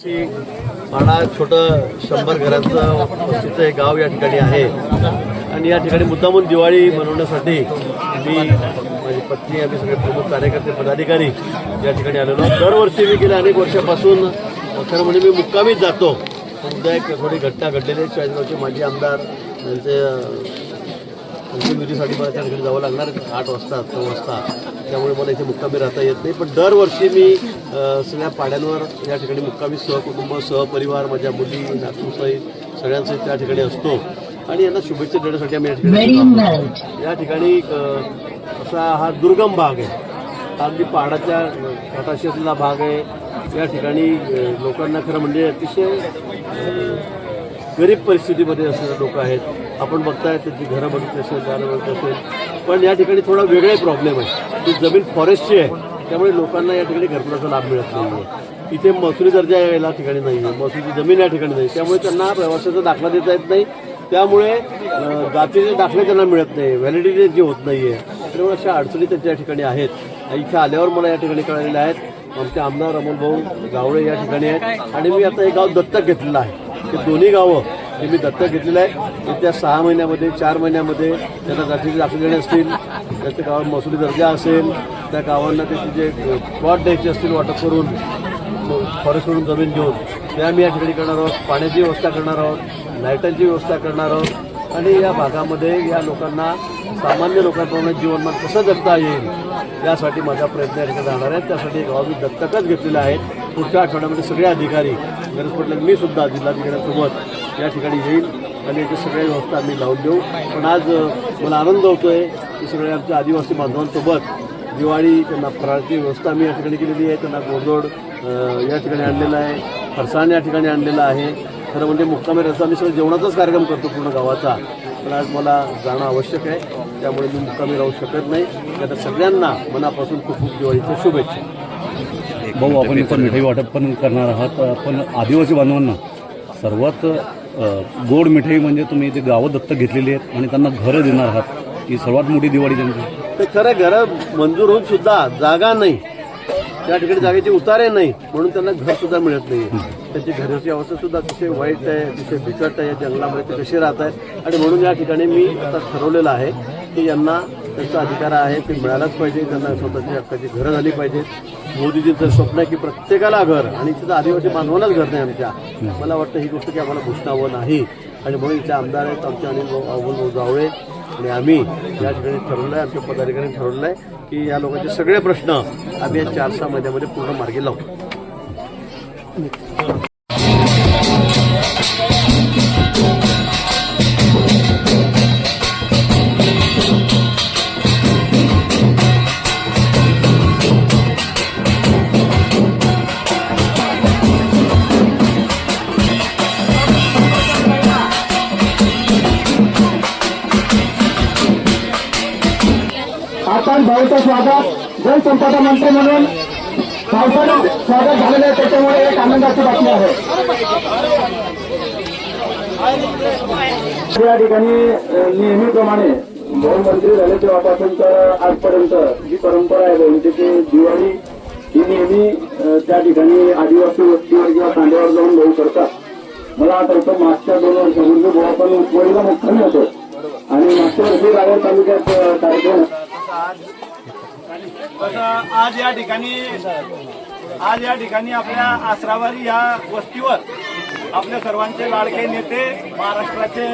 पाडा छोटं शंभर घरांचं वस्तीचं एक गाव या ठिकाणी आहे. आणि या ठिकाणी मुद्दामून दिवाळी मनवण्यासाठी मी माझी पत्नी आम्ही सगळे प्रमुख कार्यकर्ते पदाधिकारी या ठिकाणी आलेलो दरवर्षी मी गेल्या अनेक वर्षापासून खरं म्हणजे मी मुक्कामीच जातो. पण एक थोडी घटना घडलेली आहे. चाळीसगावचे माजी आमदार यांचे अंतिम विधीसाठी मला त्या ठिकाणी जावं लागणार आठ वाजता नऊ वाजता. त्यामुळे मला इथे मुक्कामी राहता येत नाही. पण दरवर्षी मी सगळ्या पाड्यांवर या ठिकाणी मुक्कामी सहकुटुंब सहपरिवार माझ्या मुली नातूसहित सगळ्यांसहित त्या ठिकाणी असतो. आणि यांना शुभेच्छा देण्यासाठी आम्ही या ठिकाणी. या ठिकाणी असा हा दुर्गम भाग आहे. अगदी पहाडाच्या असलेला भाग आहे. या ठिकाणी लोकांना खरं म्हणजे अतिशय गरीब परिस्थितीमध्ये असलेले लोक आहेत. आपण बघताय त्यांची घरं बघितली असेल दारं बघितली असेल. पण या ठिकाणी थोडा वेगळा प्रॉब्लेम आहे. ती जमीन फॉरेस्टची आहे. त्यामुळे लोकांना या ठिकाणी घरकुलाचा लाभ मिळत नाही आहे इथे महसुली दर्जा या ठिकाणी नाही आहे महसुलीची जमीन या ठिकाणी नाही त्यामुळे त्यांना प्रवासाचा दाखला देता येत नाही. त्यामुळे जातीचे दाखले त्यांना मिळत नाही. व्हॅलिडिटी जी होत नाही आहे त्यामुळे अशा अडचणी त्यांच्या या ठिकाणी आहेत. इथे आल्यावर मला या ठिकाणी कळलेल्या आहेत. आमचे आमदार अमोल भाऊ गावळे या ठिकाणी आहेत. आणि मी आता हे गाव दत्तक घेतलेलं आहे. हे दोन्ही गावं हे मी दत्तक घेतलेलं आहे. येत्या सहा महिन्यामध्ये चार महिन्यामध्ये त्यांना जातीचे दाखले देणे असतील त्याच्या गावात महसुली दर्जा असेल त्या गावांना त्याचे जे प्लॉट द्यायचे असतील वाटप करून फॉरेस्टवरून जमीन घेऊन त्या आम्ही या ठिकाणी करणार आहोत. पाण्याची व्यवस्था करणार आहोत लाईटांची व्यवस्था करणार आहोत. आणि या भागामध्ये या लोकांना सामान्य लोकांप्रमाणे जीवनमान कसं जगता येईल यासाठी माझा प्रयत्न या ठिकाणी राहणार आहे. त्यासाठी गाव मी दत्तकच घेतलेला आहे. पुढच्या आठवड्यामध्ये सगळे अधिकारी गरज पडल्यास मी सुद्धा जिल्हाधिकाऱ्यांसोबत या ठिकाणी येईल आणि याच्या सगळ्या व्यवस्था आम्ही लावून देऊ. पण आज मला आनंद होतो आहे की सगळ्या आमच्या आदिवासी बांधवांसोबत दिवाळी त्यांना फराळची व्यवस्था आम्ही या ठिकाणी केलेली आहे. त्यांना गोडधोड या ठिकाणी आणलेलं आहे. फरसाण या ठिकाणी आणलेला आहे. खरं म्हणजे मुक्कामी रस्ता आम्ही सगळं जेवणाचाच कार्यक्रम करतो पूर्ण गावाचा. पण आज मला जाणं आवश्यक आहे. त्यामुळे मी मुक्कामी राहू शकत नाही. त्यात सगळ्यांना मनापासून खूप खूप दिवाळीच्या शुभेच्छा. भाऊ आपण इथं मिठाई वाटप पण करणार आहात. पण आदिवासी बांधवांना सर्वात गोड मिठाई म्हणजे तुम्ही ते गावं दत्तक घेतलेली आहेत आणि त्यांना घरं देणार आहात ही सर्वात मोठी दिवाळी त्यांची. ते खरं घरं मंजूर होऊन सुद्धा जागा नाही. त्या ठिकाणी जागेचे उतारे नाही म्हणून त्यांना घर सुद्धा मिळत नाही. त्यांची घराची अवस्था सुद्धा अतिशय वाईट आहे अतिशय बिकट आहे जंगलामध्ये ते कसे राहत आहेत. आणि म्हणून या ठिकाणी मी आता ठरवलेलं आहे की यांना त्यांचा अधिकार आहे ते मिळालाच पाहिजे त्यांना स्वतःची हक्काची घरं झाली पाहिजेत. मोदीजींचं स्वप्न आहे की प्रत्येकाला घर आणि तिथं आदिवासी बांधवांनाच घर नाही आमच्या मला वाटतं ही गोष्ट की आम्हाला घोषणावं नाही. आणि म्हणून इथे आमदार आहेत आमचे अनिल अवल जावळे आणि आम्ही या ठिकाणी ठरवलं आहे आमच्या पदाधिकाऱ्यांनी ठरवलं आहे की या लोकांचे सगळे प्रश्न आम्ही या चार सहा महिन्यामध्ये पूर्ण मार्गी लावू. भाऊचं स्वागत. जलसंपदा मंत्री म्हणून. पावसानं स्वागत झालेलं आहे त्याच्यामुळे एक आनंदाची बातमी आहे. या ठिकाणी नेहमीप्रमाणे भाऊ मंत्री झाले तेव्हापासून तर आजपर्यंत जी परंपरा आहे भाऊची की दिवाळी ही नेहमी त्या ठिकाणी आदिवासी वस्तीवर किंवा तांड्यावर जाऊन भाऊ करतात. मला आठवतं मागच्या दोन वर्षापूर्वी भाऊ आपण उपवाडीला मुक्कामी होतो. आणि मागच्या वर्षी रायगड तालुक्यात कार्यक्रम तसं आज या ठिकाणी आज या ठिकाणी आपल्या आसरावारी या वस्तीवर आपल्या सर्वांचे लाडके नेते महाराष्ट्राचे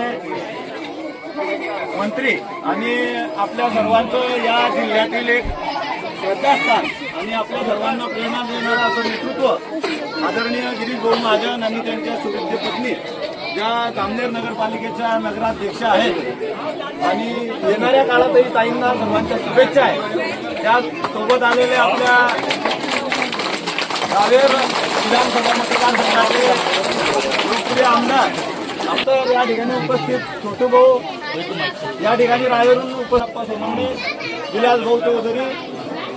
मंत्री आणि आपल्या सर्वांचं या जिल्ह्यातील एक श्रद्धास्थान आणि आपल्या सर्वांना प्रेरणा देणारं असं नेतृत्व आदरणीय गिरीश भाऊ महाजन आणि त्यांच्या सुविद्य पत्नी ज्या जामनेर नगरपालिकेच्या नगराध्यक्ष आहेत आणि येणाऱ्या काळातही ताईंना सर्वांच्या शुभेच्छा आहेत. त्या सोबत आलेले आपल्या रावेर विधानसभा मतदारसंघाचे लोकप्रिय आमदार आमदार या ठिकाणी उपस्थित छोटू भाऊ या ठिकाणी रायवरून उपस्थित विलास भाऊ चौधरी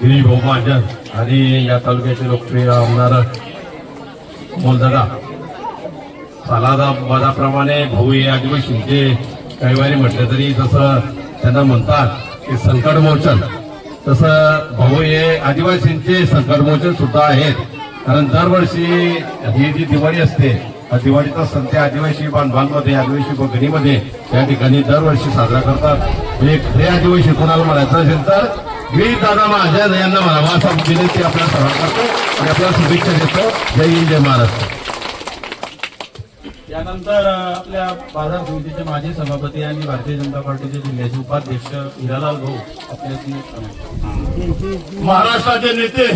श्री भोमाजन आणि या तालुक्याचे लोकप्रिय आमदार मोलदादा सालादा पदाप्रमाणे भाऊ हे आदिवासींचे काही वारी म्हटलं तरी जसं त्यांना म्हणतात की संकटमोचन तसं भाऊ हे आदिवासींचे संकटमोचन सुद्धा आहेत. कारण दरवर्षी ही जी दिवाळी असते हा दिवाळीचा सण ते आदिवासी बांधवांमध्ये आदिवासी भगिनीमध्ये त्या ठिकाणी दरवर्षी साजरा करतात. म्हणजे खरे आदिवासी कोणाला म्हणायचं असेल तर वीर दादा महाजन यांना म्हणावा असा विनंती आपल्या सर्वांना करतो आणि आपल्याला शुभेच्छा देतो. जय हिंद जय महाराष्ट्र. यानंतर अ, आपल्या बाजार समितीचे माजी सभापती आणि भारतीय जनता पार्टीचे जिल्ह्याचे उपाध्यक्ष हिरालाल भाऊ आपल्याशी महाराष्ट्राचे नेते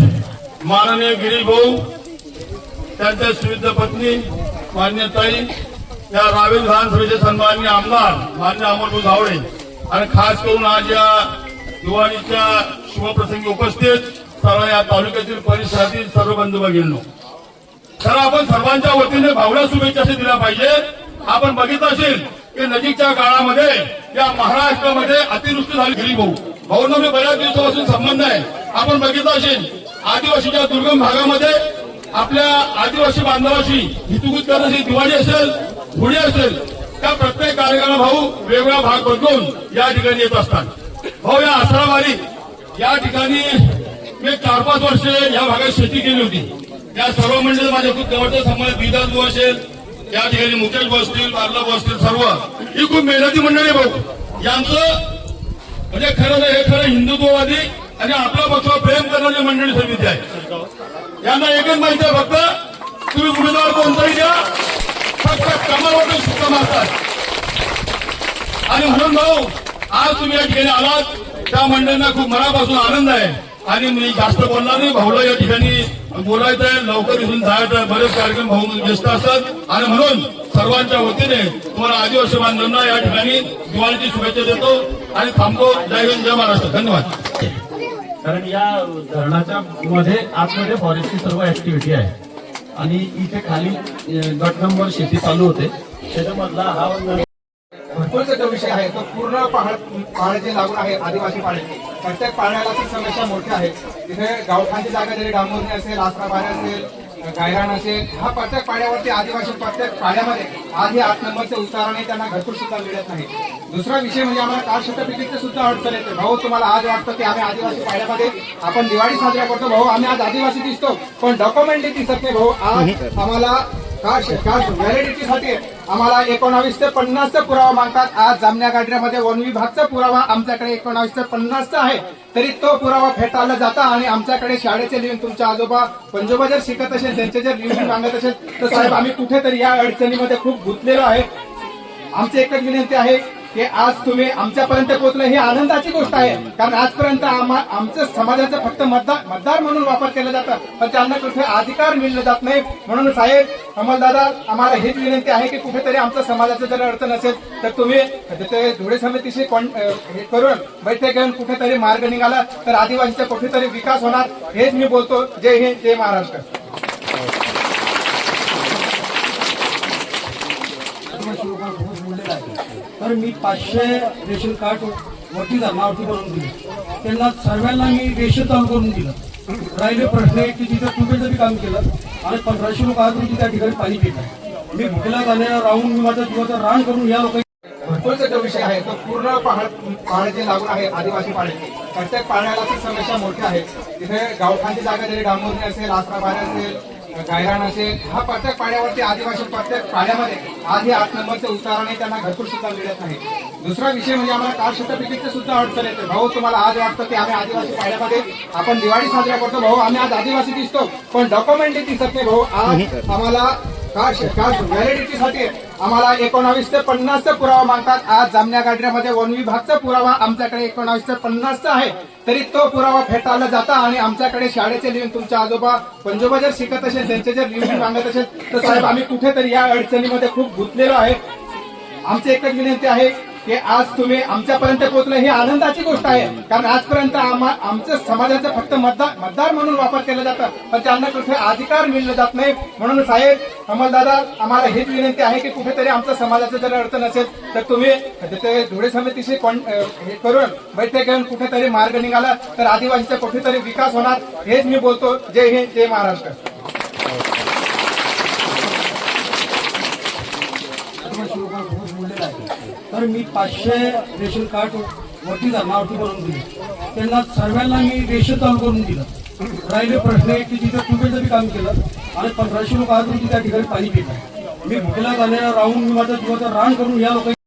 माननीय गिरीश भाऊ त्यांच्या सुविध पत्नी मान्य ताई या रावेल विधानसभेचे सन्मान्य आमदार मान्य अमोलभाऊ धावडे आणि खास करून आज या दिवाळीच्या शुभप्रसंगी उपस्थित सर्व या तालुक्यातील परिसरातील सर्व बंधू भगिनींनो तर आपण सर्वांच्या वतीने भावना शुभेच्छा दिल्या पाहिजे. आपण बघितलं असेल की नजीकच्या काळामध्ये या महाराष्ट्रामध्ये अतिवृष्टी झाली. गेली भाऊ. भाऊंना मी बऱ्याच दिवसापासून संबंध आहे. आपण बघितलं असेल आदिवासीच्या दुर्गम भागामध्ये आपल्या आदिवासी बांधवाशी हितगुज करण्याची दिवाळी असेल होळी असेल त्या प्रत्येक कार्यक्रम भाऊ वेगवेगळा भाग बदलून या ठिकाणी येत असतात. भाऊ या आसरावारी या ठिकाणी मी चार पाच वर्ष या भागात शेती केली होती. त्या सर्व मंडळी माझ्या खूप जवळचा संबंध बिदा जो असेल त्या ठिकाणी मुकेश भाऊ असतील बारला भाऊ असतील सर्व. ही खूप मेहनती मंडळी आहे भाऊ. यांचं म्हणजे खरं हे खरं हिंदुत्ववादी आणि आपला पक्षावर प्रेम करणारी मंडळी समिती आहे. यांना एकच माहिती आहे फक्त तुम्ही उमेदवार कोणताही द्या फक्त कमावर सुद्धा मारतात आणि म्हणून भाऊ आज तुम्ही या ठिकाणी आलात. त्या मंडळींना खूप मनापासून आनंद आहे. आणि मी जास्त बोलणार नाही. भाऊला या ठिकाणी बोलायचं आहे. लवकर इथून जायचं आहे. बरेच कार्यक्रम भाऊ व्यस्त असतात. आणि म्हणून सर्वांच्या वतीने तुम्हाला आदिवासी बांधवांना या ठिकाणी दिवाळीची शुभेच्छा देतो. आणि थांबतो. जय हिंद जय महाराष्ट्र. धन्यवाद. कारण या धरणाच्या मध्ये आतमध्ये फॉरेस्टची सर्व ऍक्टिव्हिटी आहे. आणि इथे खाली गट नंबर शेती चालू होते. त्याच्यामधला हा भरपूरचा जो विषय आहे तो पूर्ण पहाड पहाड जे लागून आहे आदिवासी पाडे प्रत्येक पाण्याला ती समस्या मोठी आहे. तिथे गावठाणची जागा जरी डांबोरणी असेल आसराबारी असेल गायरान असेल हा प्रत्येक पाड्यावरती आदिवासी प्रत्येक पाड्यामध्ये आधी आठ नंबरचे उताराने त्यांना घरकुल सुद्धा मिळत नाही. दुसरा विषय म्हणजे आम्हाला कास्ट सर्टिफिकेटचे सुद्धा अडचण येते. भाऊ तुम्हाला आज वाटतं की आम्ही आदिवासी पाड्यामध्ये आपण दिवाळी साजरा करतो. भाऊ आम्ही आज आदिवासी दिसतो. पण डॉक्युमेंट दिसत नाही भाऊ. आज आम्हाला व्हॅलिडिटीसाठी आम्हाला एकोणावीस ते पन्नासचा पुरावा मागतात. आज जामण्या गाड्यामध्ये वन विभागचा पुरावा आमच्याकडे एकोणावीस ते पन्नासचा आहे. तरी तो पुरावा फेटाळला जाता आणि आमच्याकडे शाळेचे लिहून तुमच्या आजोबा पंजोबा जर शिकत असेल त्यांचे जर लिहून मागत असेल तर साहेब आम्ही कुठेतरी या अडचणीमध्ये खूप गुंतलेलो आहे. आमची एकच विनंती आहे की आज तुम्ही आमच्यापर्यंत पोहोचलं ही आनंदाची गोष्ट आहे. कारण आजपर्यंत आम्हा- आमचं समाजाचं फक्त मतदार मतदार म्हणून वापर केला जातं. पण त्यांना कुठे अधिकार मिळले जात नाही म्हणून साहेब अमलदादा आम्हाला हीच विनंती आहे की कुठेतरी आमच्या समाजाचं जर अडचण असेल तर तुम्ही धुळे समितीशी हे करून बैठक घेऊन कुठेतरी मार्ग निघाला तर आदिवासीचा कुठेतरी विकास होणार हेच मी बोलतो. जय हिंद जय महाराष्ट्र. तर मी पाचशे रेशन कार्ड वरती धर्मावरती बनवून दिले. त्यांना सर्वांना मी रेशन चालू करून दिलं. राहिले प्रश्न आहे की तिथं ट्युबेलचं बी काम केलं आणि पंधराशे लोक आज त्या ठिकाणी पाणी पिलं मी भुकेला झाल्या राहून मी माझा जीवाचं रान करून या लोकांनी भरपूरचा जो विषय आहे तो पूर्ण पहाड पहाड जे लागून आहे आदिवासी पाण्याची प्रत्येक पाण्याला ती समस्या मोठी आहे. तिथे गावठांची जागा जरी डांबोरणी असेल आसराबारी असेल गायरान असेल हा प्रत्येक पाड्यावरती आदिवासी प्रत्येक पाड्यामध्ये आधी आठ नंबरचे उताराने त्यांना घरकुल सुद्धा मिळत नाही दुसरा विषय म्हणजे आम्हाला कास्ट सर्टिफिकेटचे सुद्धा अडचण येते. भाऊ तुम्हाला आज वाटतं की आम्ही आदिवासी पाड्यामध्ये आपण दिवाळी साजरा करतो. भाऊ आम्ही आज आदिवासी दिसतो. पण डॉक्युमेंट दिसत नाही भाऊ. आज आम्हाला व्हॅलिडिटीसाठी आम्हाला एकोणावीस ते पन्नासचा पुरावा मागतात. आज जामण्या गाड्यामध्ये वन विभागचा पुरावा आमच्याकडे एकोणावीस ते पन्नासचा आहे. तरी तो पुरावा फेटाळला जाता आणि आमच्याकडे शाळेचे लिहून तुमच्या आजोबा पंजोबा जर शिकत असेल त्यांचे जर लिहून मागत असेल तर साहेब आम्ही कुठेतरी या अडचणीमध्ये खूप गुंतलेलो आहे. आमची एकच विनंती आहे की आज तुम्ही आमच्यापर्यंत पोहोचलं ही आनंदाची गोष्ट आहे. कारण आजपर्यंत आम्हा- आमचं समाजाचं फक्त मतदार मतदार म्हणून वापर केला जातं पण त्यांना कुठे अधिकार मिळले जात नाही. म्हणून साहेब अमलदादा आम्हाला हीच विनंती आहे की कुठेतरी आमच्या समाजाचं जर अडचण असेल तर तुम्ही धुळे समितीशी हे करून बैठक घेऊन कुठेतरी मार्ग निघाला तर आदिवासीचा कुठेतरी विकास होणार हेच मी बोलतो. जय हिंद जय महाराष्ट्र. तर मी पाचशे रेशन कार्ड वरती धरणावरती बनवून दिली. त्यांना सर्वांना मी रेशन चालू करून दिलं. राहिले प्रश्न आहे की तिथे ट्यूबवेलचं बी काम केलं आणि पंधराशे लोक आज रोजी त्या ठिकाणी पाणी पिलं. मी भुकेला जाण्याला राहून मी माझा जीवाचं रान करून या लोकांनी